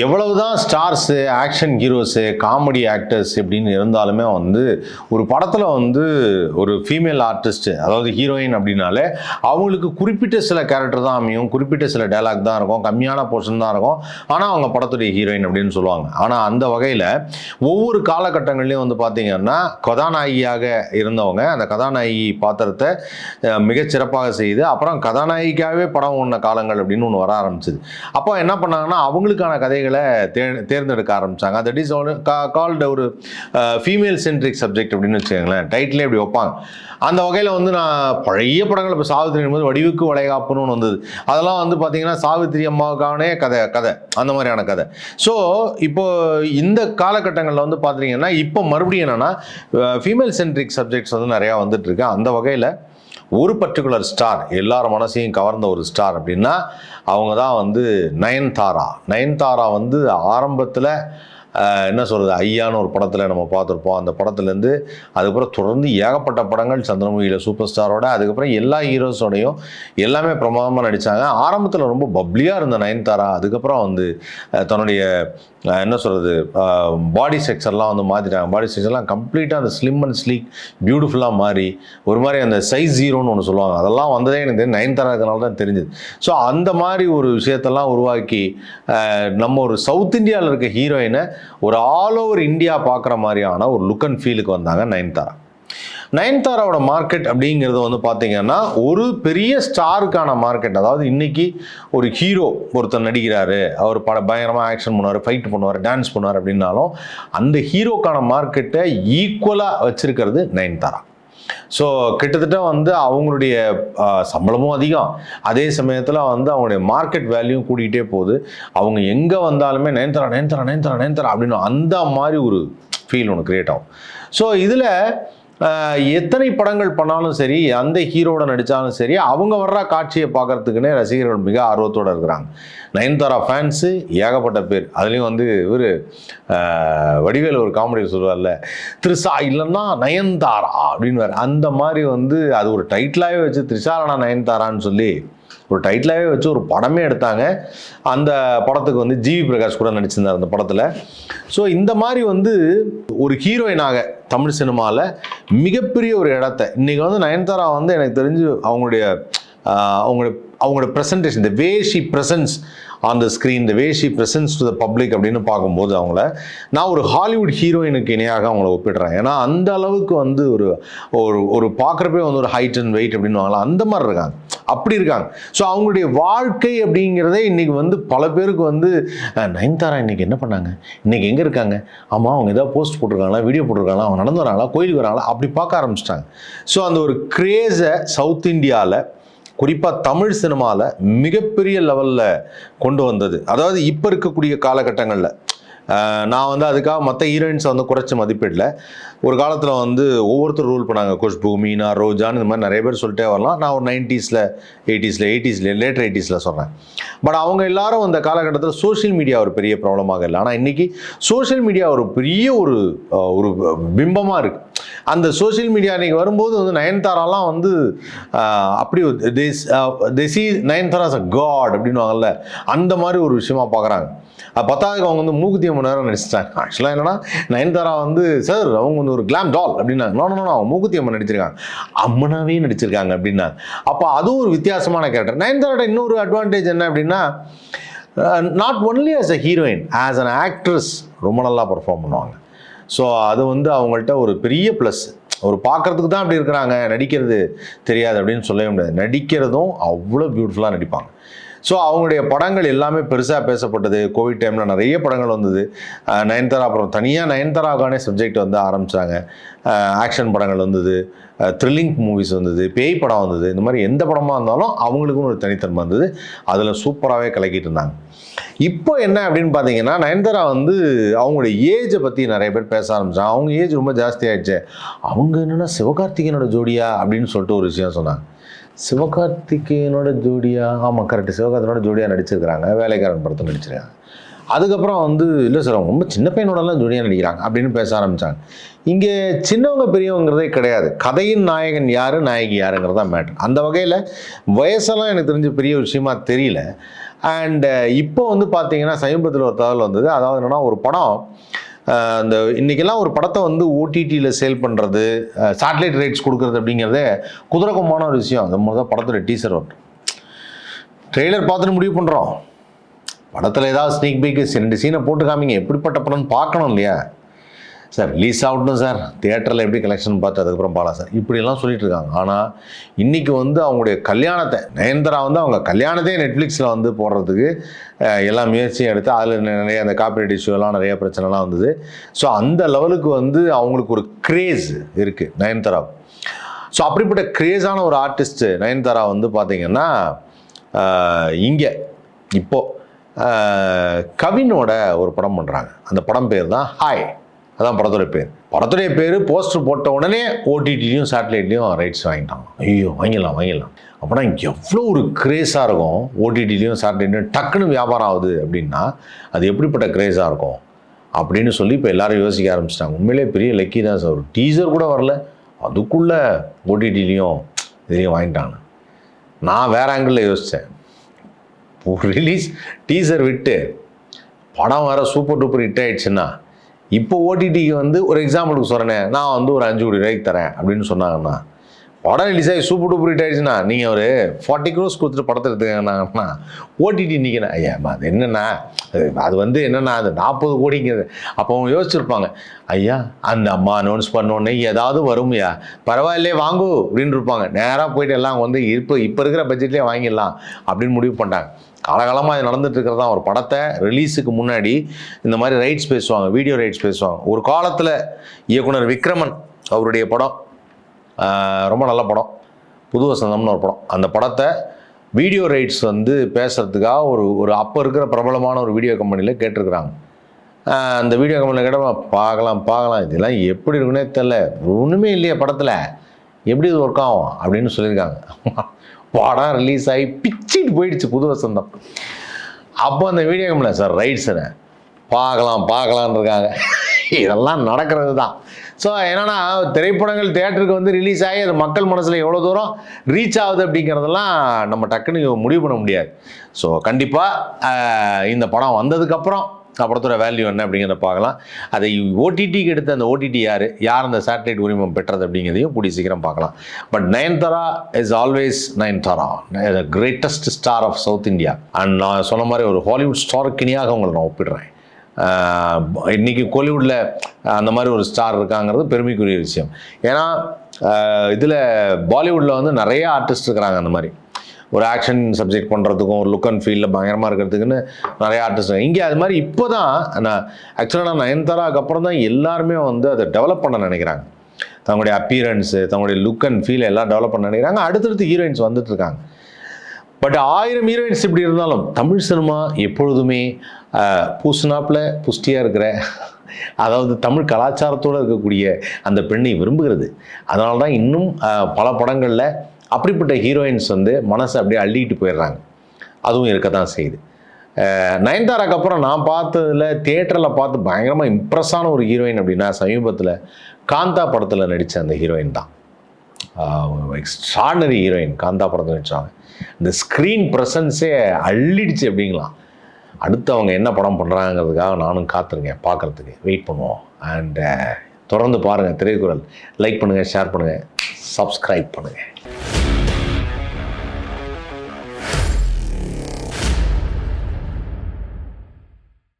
எவ்வளவுதான் stars action heroes comedy actors இப்படின்னு இருந்தாலுமே வந்து ஒரு படத்தில் வந்து ஒரு ஃபீமேல் ஆர்டிஸ்ட்டு அதாவது ஹீரோயின் அப்படின்னாலே அவங்களுக்கு குறிப்பிட்ட சில கேரக்டர் தான் அமையும் குறிப்பிட்ட சில டைலாக் தான் இருக்கும் கம்மியான போர்ஷன் தான் இருக்கும். ஆனால் அவங்க படத்துடைய ஹீரோயின் அப்படின்னு சொல்லுவாங்க. ஆனால் அந்த வகையில் ஒவ்வொரு காலகட்டங்கள்லையும் வந்து பார்த்தீங்கன்னா கதாநாயகியாக இருந்தவங்க அந்த கதாநாயகி பாத்திரத்தை மிகச்சிறப்பாக சிறப்பாக செய்து அப்புறம் கதாநாயகிக்காகவே படம் ஒன்ன காலங்கள் அப்படின்னு ஒன்று வர ஆரம்பிச்சது. அப்போ என்ன பண்ணாங்கன்னா அவங்களுக்கான கதைகள் தே தேர்ந்தெடுக்க ஆரம்பிச்சாங்க. தட் இஸ் கால்டு ஒரு ஃபீமேல் சென்ட்ரிக் சப்ஜெக்ட் அப்படின்னு வச்சுக்கோங்களேன். டைட்டிலே இப்படி வைப்பாங்க. அந்த வகையில் வந்து நான் பழைய படங்கள் இப்போ சாவித்திரி போது வடிவுக்கு வளைகாப்புன்னு ஒன்று வந்தது. அதெல்லாம் வந்து பார்த்தீங்கன்னா சாவித்திரி அம்மாவுக்கானே கதை கதை. அந்த மாதிரியான கதை. ஸோ இப்போ இந்த காலகட்டங்களில் வந்து பார்த்தீங்கன்னா இப்போ மறுபடியும் என்னென்னா ஃபீமேல் சென்ட்ரிக் சப்ஜெக்ட்ஸ் வந்து நிறையா வந்துட்டுருக்கு அந்த வகையில் ஒரு பர்டிகுலர் ஸ்டார் எல்லார் மனசையும் கவர்ந்த ஒரு ஸ்டார் அப்படின்னா அவங்க தான் வந்து நயன்தாரா. நயன்தாரா வந்து ஆரம்பத்தில் என்ன சொல்கிறது ஐயான்னு ஒரு படத்தில் நம்ம பார்த்துருப்போம். அந்த படத்துலேருந்து அதுக்கப்புறம் தொடர்ந்து ஏகப்பட்ட படங்கள் சந்திரமுகியில் சூப்பர் ஸ்டாரோட அதுக்கப்புறம் எல்லா ஹீரோஸோடையும் எல்லாமே பிரமாதமாக நடித்தாங்க ஆரம்பத்தில் ரொம்ப பப்ளியாக இருந்த நயன்தாரா அதுக்கப்புறம் வந்து தன்னுடைய என்ன சொல்கிறது பாடி செக்ஸர்லாம் வந்து மாற்றிட்டாங்க பாடி செக்ஸர்லாம் கம்ப்ளீட்டாக அந்த ஸ்லிம் அண்ட் ஸ்லீக் பியூட்டிஃபுல்லாக மாறி ஒரு மாதிரி அந்த சைஸ் ஜீரோன்னு ஒன்று சொல்லுவாங்க. அதெல்லாம் வந்ததே எனக்கு தெரியும் நயன்தாரா இருக்கனால தான் தெரிஞ்சுது. ஸோ அந்த மாதிரி ஒரு விஷயத்தெல்லாம் உருவாக்கி நம்ம ஒரு சவுத் இந்தியாவில் இருக்க ஹீரோயினை ஒரு ஆல் ஓவர் இந்தியா பார்க்குற மாதிரியான ஒரு லுக் அண்ட் ஃபீலுக்கு வந்தாங்க நயன்தாரா. நயன்தாராவோட மார்க்கெட் அப்படிங்கிறது வந்து பார்த்தீங்கன்னா ஒரு பெரிய ஸ்டாருக்கான மார்க்கெட் அதாவது இன்றைக்கி ஒரு ஹீரோ ஒருத்தர் நடிக்கிறாரு அவர் பட பயங்கரமாக ஆக்ஷன் பண்ணுவார் ஃபைட் பண்ணுவார் டான்ஸ் பண்ணுவார் அப்படின்னாலும் அந்த ஹீரோக்கான மார்க்கெட்டை ஈக்குவலாக வச்சுருக்கிறது நயன்தாரா. ஸோ கிட்டத்தட்ட வந்து அவங்களுடைய சம்பளமும் அதிகம். அதே சமயத்தில் வந்து அவங்களுடைய மார்க்கெட் வேல்யூ கூட்டிகிட்டே போகுது. அவங்க எங்கே வந்தாலுமே நயன்தாரா நயன்தாரா நயன்தாரா நயன்தாரா அப்படின்னு அந்த மாதிரி ஒரு ஃபீல் ஒன்று கிரியேட் ஆகும். ஸோ இதில் எத்தனை படங்கள் பண்ணாலும் சரி அந்த ஹீரோட நடித்தாலும் சரி அவங்க வர்ற காட்சியை பார்க்கறதுக்குன்னே ரசிகர்கள் மிக ஆர்வத்தோடு இருக்கிறாங்க. நயன்தாரா ஃபேன்ஸு ஏகப்பட்ட பேர். அதுலேயும் வந்து இவர் வடிவேல் ஒரு காமெடி சொல்லுவார்ல த்ரிஷா இல்லைன்னா நயன்தாரா? அப்படின்னு அந்த மாதிரி வந்து அது ஒரு டைட்டிலாகவே வச்சு த்ரிஷாலனா நயன்தாரான்னு சொல்லி ஒரு டைட்டிலாகவே வச்சு ஒரு படமே எடுத்தாங்க. அந்த படத்துக்கு வந்து ஜிவி பிரகாஷ் கூட நடிச்சிருந்தார் அந்த படத்தில். ஸோ இந்த மாதிரி வந்து ஒரு ஹீரோயினாக தமிழ் சினிமாவில் மிகப்பெரிய ஒரு இடத்த இன்றைக்கி வந்து நயன்தாரா வந்து எனக்கு தெரிஞ்சு அவங்களுடைய அவங்களுடைய அவங்களோட ப்ரெசன்டேஷன் இந்த way she presents on the screen the way she presents to the public அப்படின்னு பார்க்கும்போது அவங்கள நான் ஒரு ஹாலிவுட் ஹீரோயினுக்கு இணையாக அவங்கள ஒப்பிடுறேன். ஏன்னா அந்த அளவுக்கு வந்து ஒரு ஒரு ஒரு பார்க்குறப்பே வந்து ஒரு ஹைட் அண்ட் வெயிட் அப்படின்னு வாங்கலாம். அந்த மாதிரி இருக்காங்க. அப்படி இருக்காங்க. ஸோ அவங்களுடைய வாழ்க்கை அப்படிங்கிறதே இன்றைக்கி வந்து பல பேருக்கு வந்து நயன்தாரா இன்றைக்கி என்ன பண்ணாங்க? இன்றைக்கி எங்கே இருக்காங்க? ஆமாம் அவங்க ஏதாவது போஸ்ட் போட்டிருக்காங்களா? வீடியோ போட்டிருக்காங்களா? அவங்க நடந்து வராங்களா? கோயிலுக்கு வராங்களா? அப்படி பார்க்க ஆரம்பிச்சிட்டாங்க. ஸோ அந்த ஒரு கிரேஸை சவுத் இந்தியாவில் குறிப்பாக தமிழ் சினிமாவில் மிகப்பெரிய லெவலில் கொண்டு வந்தது. அதாவது இப்போ இருக்கக்கூடிய காலகட்டங்களில் நான் வந்து அதுக்காக மற்ற ஹீரோயின்ஸை வந்து குறைச்சி மதிப்பிடல. ஒரு காலத்தில் வந்து ஒவ்வொருத்தர் ரூல் பண்ணாங்க. குஷ்பு மீனா ரோஜான்னு இந்த மாதிரி நிறைய பேர் சொல்லிட்டே வரலாம். நான் ஒரு நைன்ட்டீஸில் எயிட்டிஸில் எயிட்டிஸில் லேட்டர் எயிட்டிஸில் சொல்கிறேன் பட் அவங்க எல்லாரும் அந்த காலகட்டத்தில் சோஷியல் மீடியா ஒரு பெரிய ப்ராப்ளமாக இல்லை. ஆனால் இன்றைக்கி சோஷியல் மீடியா ஒரு பெரிய ஒரு ஒரு பிம்பமாக இருக்குது அந்த சோஷியல் மீடியா அன்றைக்கி வரும்போது வந்து நயன்தாராலாம் வந்து அப்படி தெசி நயன்தாராஸ் அ காட் அப்படின்வாங்கல்ல அந்த மாதிரி ஒரு விஷயமா பார்க்குறாங்க பத்தாவதுக்கு அவங்க வந்து மூக்குத்தி அம்மன் நேரம் நடிச்சிட்டாங்க. ஆக்சுவலாக என்னன்னா நயன்தாரா வந்து சார் அவங்க வந்து ஒரு கிளாம் டால் அப்படின்னாங்க. நோ நோ அவங்க மூக்குத்தி அம்மன் நடிச்சிருக்காங்க. அம்மனாவே நடிச்சிருக்காங்க அப்படின்னாங்க. அப்போ அதுவும் ஒரு வித்தியாசமான கேரக்டர் நயன்தாரோட இன்னொரு அட்வான்டேஜ் என்ன அப்படின்னா not only as a heroine as an actress ரொம்ப நல்லா பெர்ஃபார்ம் பண்ணுவாங்க. ஸோ அது வந்து அவங்கள்ட்ட ஒரு பெரிய ப்ளஸ் ஒரு பார்க்கறதுக்கு தான் அப்படி இருக்கிறாங்க. நடிக்கிறது தெரியாது அப்படின்னு சொல்லவே முடியாது. நடிக்கிறதும் அவ்வளோ பியூட்டிஃபுல்லாக நடிப்பாங்க. ஸோ அவங்களுடைய படங்கள் எல்லாமே பெருசாக பேசப்பட்டது. கோவிட் டைமில் நிறைய படங்கள் வந்தது. நயன்தாரா அப்புறம் தனியாக நயன்தாராவுக்கானே சப்ஜெக்ட் வந்து ஆரம்பித்தாங்க ஆக்ஷன் படங்கள் வந்தது. த்ரில்லிங் மூவிஸ் வந்தது. பேய் படம் வந்தது. இந்த மாதிரி எந்த படமாக இருந்தாலும் அவங்களுக்கும் ஒரு தனித்தன்மை வந்தது. அதில் சூப்பராகவே கலக்கிட்டு இருந்தாங்க. இப்போ என்ன அப்படின்னு பார்த்தீங்கன்னா நயன்தாரா வந்து அவங்களுடைய ஏஜை பற்றி நிறைய பேர் பேச ஆரம்பிச்சாங்க. அவங்க ஏஜ் ரொம்ப ஜாஸ்தி ஆயிடுச்சு. அவங்க என்னென்னா சிவகார்த்திகேயனோட ஜோடியா அப்படின்னு சொல்லிட்டு ஒரு விஷயம் சொன்னாங்க. சிவகார்த்திகேயனோட ஜோடியா? ஆமாம் கரெக்ட் சிவகார்த்திகனோட ஜோடியாக நடிச்சிருக்கிறாங்க. வேலைக்காரன் படத்தில் நடிச்சிருக்காங்க. அதுக்கப்புறம் வந்து இல்லை சார் அவங்க ரொம்ப சின்ன பையனோடலாம் ஜோடியாக நடிக்கிறாங்க அப்படின்னு பேச ஆரம்பித்தாங்க இங்கே சின்னவங்க பெரியவங்கிறதே கிடையாது. கதையின் நாயகன் யார் நாயகி யாருங்கிறதான் மேட்ரு அந்த வகையில் வயசெல்லாம் எனக்கு தெரிஞ்ச பெரிய விஷயமா தெரியல. அண்டு uh, இப்போ வந்து பார்த்தீங்கன்னா சமீபத்தில் ஒரு தகவல் வந்தது. அதாவது என்னென்னா ஒரு படம் அந்த இந்த இன்றைக்கெல்லாம் ஒரு படத்தை வந்து ஓடிடியில் சேல் பண்ணுறது சேட்டலைட் ரைட்ஸ் கொடுக்குறது அப்படிங்கிறதே குதிரகமான ஒரு விஷயம். அந்த மாதிரி தான் படத்தோட டீசர் வரும் ட்ரெய்லர் பார்த்துட்டு முடிவு பண்ணுறோம் படத்தில் ஏதாவது ஸ்னீக் பீக்கு ரெண்டு சீனை போட்டு காமிங்க. எப்படிப்பட்ட படம்னு பார்க்கணும் இல்லையா? சார் ரிலீஸ் ஆகட்டும் சார். தியேட்டரில் எப்படி கலெக்ஷன் பார்த்து அதுக்கப்புறம் பாலா சார். இப்படிலாம் சொல்லிட்டு இருக்காங்க. ஆனால் இன்றைக்கி வந்து அவங்களுடைய கல்யாணத்தை நயன்தாரா வந்து அவங்க கல்யாணத்தையே நெட்ஃப்ளிக்ஸில் வந்து போடுறதுக்கு எல்லா முயற்சியும் எடுத்து அதில் நிறைய அந்த காப்பிரைட் இஷ்யூலாம் நிறைய பிரச்சனைலாம் வந்தது. ஸோ அந்த லெவலுக்கு வந்து அவங்களுக்கு ஒரு க்ரேஸ் இருக்குது நயன்தாரா. ஸோ அப்படிப்பட்ட க்ரேஸான ஒரு ஆர்டிஸ்ட்டு நயன்தாரா வந்து பார்த்திங்கன்னா இங்கே இப்போது கவினோட ஒரு படம் பண்ணுறாங்க அந்த படம் பேர் தான் ஹாய் அதான் படத்துடைய பேர். படத்துடைய பேர் போஸ்டர் போட்ட உடனே ஓடிடிலையும் சேட்டலைட்லையும் ரைட்ஸ் வாங்கிட்டாங்க. ஐயோ வாங்கிடலாம் வாங்கிடலாம். அப்படின்னா எவ்வளோ ஒரு கிரேஸாக இருக்கும் ஓடிடிலையும் சேட்டலைட்லையும் டக்குன்னு வியாபாரம் ஆகுது அப்படின்னா அது எப்படிப்பட்ட கிரேஸாக இருக்கும் அப்படின்னு சொல்லி இப்போ எல்லாரும் யோசிக்க ஆரம்பிச்சிட்டாங்க. உண்மையிலே பெரிய லக்கி தான் சார். ஒரு டீசர் கூட வரல. அதுக்குள்ளே ஓடிடிலையும் இதையும் வாங்கிட்டாங்க. நான் வேறு ஆங்கிளில் யோசித்தேன் ரிலீஸ் டீசர் விட்டு படம் வேறு சூப்பர் டூப்பர் ஹிட் ஆயிடுச்சுன்னா இப்போ ஓடிடிக்கு வந்து ஒரு எக்ஸாம்பிளுக்கு சொல்கிறேன் நான் வந்து ஒரு அஞ்சு கோடி ரூபாய்க்கு தரேன் அப்படின்னு சொன்னாங்கன்னா படம் ரிலீஸ் ஆகி சூப்பர் டூப்பர் ஹிட் ஆயிடுச்சுன்னா நீங்கள் ஒரு ஃபார்ட்டி க்ரோஸ் கொடுத்துட்டு படத்தை எடுத்துக்கங்கன்னா ஓடிடி நிற்கணும் ஐயா அது என்னென்னா அது அது வந்து என்னென்னா அது நாற்பது கோடிங்கிறது. அப்போ அவங்க யோசிச்சிருப்பாங்க ஐயா அந்த அம்மா அனௌன்ஸ் பண்ணோடனே ஏதாவது வரும்யா பரவாயில்லையே வாங்கு அப்படின்னு இருப்பாங்க நேராக போயிட்டு எல்லாம் வந்து இப்போ இப்போ இருக்கிற பட்ஜெட்லேயே வாங்கிடலாம் அப்படின்னு முடிவு பண்ணிட்டாங்க. காலகாலமாக இது நடந்துட்டு இருக்கிறது தான் ஒரு படத்தை ரிலீஸுக்கு முன்னாடி இந்த மாதிரி ரைட்ஸ் பேசுவாங்க வீடியோ ரைட்ஸ் பேசுவாங்க. ஒரு காலத்தில் இயக்குனர் விக்ரமன் அவருடைய படம் ரொம்ப நல்ல படம். புது வசந்தம்னு ஒரு படம். அந்த படத்தை வீடியோ ரைட்ஸ் வந்து பேசுகிறதுக்காக ஒரு ஒரு அப்போ இருக்கிற பிரபலமான ஒரு வீடியோ கம்பெனியில் கேட்டிருக்கிறாங்க. அந்த வீடியோ கம்பெனியில் கேட்டால் பார்க்கலாம் பார்க்கலாம். இதெல்லாம் எப்படி இருக்குன்னே தெரில ஒன்றுமே இல்லையே படத்தில். எப்படி இது ஒர்க் ஆகும்? அப்படின்னு சொல்லியிருக்காங்க. படம் ரிலீஸ் ஆகி பிச்சிட்டு போயிடுச்சு புது வசந்தம். அப்போ அந்த வீடியோ கம்பெனி சார் ரைட்ஸுன்னு பார்க்கலாம் பார்க்கலான் இருக்காங்க. இதெல்லாம் நடக்கிறது தான். ஸோ என்னென்னா திரைப்படங்கள் தேட்டருக்கு வந்து ரிலீஸ் ஆகி அது மக்கள் மனசில் எவ்வளோ தூரம் ரீச் ஆகுது அப்படிங்கிறதெல்லாம் நம்ம டக்குன்னு முடிவு பண்ண முடியாது. ஸோ கண்டிப்பாக இந்த படம் வந்ததுக்கப்புறம் படத்தோட வேல்யூ என்ன அப்படிங்கிறத பார்க்கலாம். அதை ஓடிடிக்கு எடுத்த அந்த ஓடிடி யார்? யார் அந்த சேட்டலைட் உரிமம் பெற்றது அப்படிங்கிறதையும் கூடிய சீக்கிரம் பார்க்கலாம். But Nayanthara is always Nayanthara greatest star of south India and நான் சொன்ன மாதிரி ஒரு ஹாலிவுட் ஸ்டார்க்கினியாக உங்களை நான் ஒப்பிடுறேன். இன்றைக்கி கோலிவுட்டில் அந்த மாதிரி ஒரு ஸ்டார் இருக்காங்கிறது பெருமைக்குரிய விஷயம். ஏன்னா இதில் பாலிவுட்டில் வந்து நிறைய ஆர்டிஸ்ட் இருக்கிறாங்க அந்த மாதிரி. ஒரு ஆக்ஷன் சப்ஜெக்ட் பண்ணுறதுக்கும் ஒரு லுக் அண்ட் ஃபீலில் பயங்கரமாக இருக்கிறதுக்குன்னு நிறைய ஆர்டிஸ்ட் இங்கே அது மாதிரி இப்போ தான் நான் ஆக்சுவலாக நான் நயன்தாராக்கு அப்புறம் தான் எல்லாருமே வந்து அதை டெவலப் பண்ண நினைக்கிறாங்க. தங்களுடைய அப்பியரன்ஸு தங்களுடைய லுக் அண்ட் ஃபீல் எல்லாம் டெவலப் பண்ண நினைக்கிறாங்க. அடுத்தடுத்து ஹீரோயின்ஸ் வந்துட்டு இருக்காங்க. பட் ஆயிரம் ஹீரோயின்ஸ் இப்படி இருந்தாலும் தமிழ் சினிமா எப்பொழுதுமே பூசுனாப்பில் புஷ்டியாக இருக்கிற அதாவது தமிழ் கலாச்சாரத்தோடு இருக்கக்கூடிய அந்த பெண்ணை விரும்புகிறது. அதனால தான் இன்னும் பல படங்களில் அப்படிப்பட்ட ஹீரோயின்ஸ் வந்து மனசை அப்படியே அள்ளிக்கிட்டு போயிடுறாங்க. அதுவும் இருக்க தான் செய்யுது நயன்தாராக்கு அப்புறம் நான் பார்த்ததில் தியேட்டரில் பார்த்து பயங்கரமாக இம்ப்ரெஸ்ஸான ஒரு ஹீரோயின் அப்படின்னா சமீபத்தில் காந்தா படத்தில் நடித்த அந்த ஹீரோயின் தான். எக்ஸ்ட்ராடனரி ஹீரோயின் காந்தா படத்தில் நடித்தாங்க இந்த ஸ்க்ரீன் ப்ரெசன்ஸே அள்ளிடுச்சு அப்படிங்களாம் அடுத்து அவங்க என்ன படம் பண்ணுறாங்கிறதுக்காக நானும் காத்திருக்கேன் பார்க்குறதுக்கு. வெயிட் பண்ணுவோம். அண்டு தொடர்ந்து பாருங்கள் திரைக்குறள் லைக் பண்ணுங்கள் ஷேர் பண்ணுங்கள் சப்ஸ்கிரைப் பண்ணுங்கள்